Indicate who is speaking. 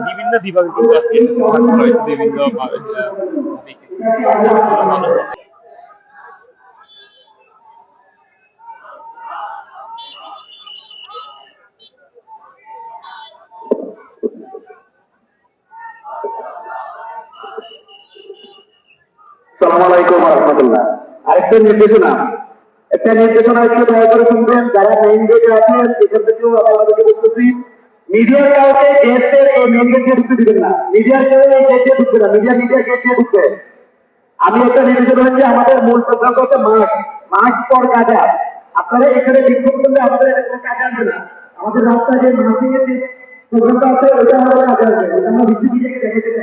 Speaker 1: বিভিন্ন বিভাগে কিন্তু আজকে বিভিন্ন আহ, দিকে।
Speaker 2: আরেকটা নির্দেশনা। একটা নির্দেশনা একটু দয়া করে শুনবেন। যারা মেইন গেটে আছেন, সেখান থেকেও আপনাদেরকে বলতেছি মিডিয়ার কাউকে গেটের এই মেইন গেট ঢুকতে দিবেন না। মিডিয়ার কেউ এই গেট ঢুকবে না। মিডিয়া মিডিয়া গেট দিয়ে ঢুকবে। আমি একটা নির্দেশনা হচ্ছে আমাদের মূল প্রোগ্রাম হচ্ছে মাঠ। মাঠ পর কাজা আপনারা এখানে বিক্ষোভ করলে আমাদের এটা কোনো কাজে আসবে না। আমাদের রাস্তায় যে মাঠে যে প্রোগ্রামটা আছে, ওইটা আমাদের কাজে আসবে। ওটা আমরা থেকে দেখে